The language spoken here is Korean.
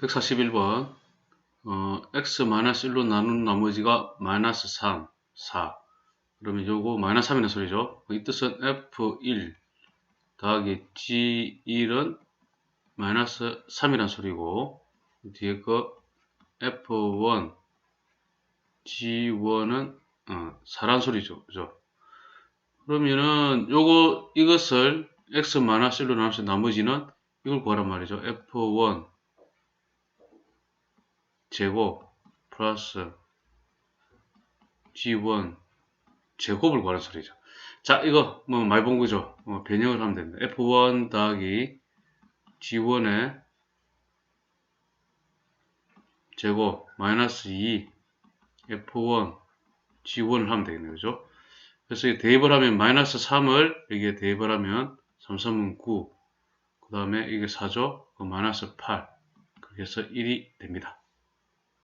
141번 어, x-1로 나눈 나머지가 마이너스 3, 4 그러면 요거 마이너스 3이라는 소리죠. 이 뜻은 f1 더하기 g1은 마이너스 3이라는 소리고 뒤에 거 f1 g1은 어, 4란 소리죠. 그죠? 그러면은 요거 이것을 x-1로 나눠서 나머지는 이걸 구하란 말이죠. f1 제곱 플러스 g1 제곱을 구하는 소리죠. 자, 이거 뭐 많이 본 거죠. 어, 변형을 하면 됩니다. f1 더하기 g1의 제곱 마이너스 2 f1 g1을 하면 되겠네요. 그죠? 그래서 대입을 하면 마이너스 3을 여기에 대입을 하면 3, 3은 9. 그 다음에 이게 4죠? 그 마이너스 8. 그래서 1이 됩니다.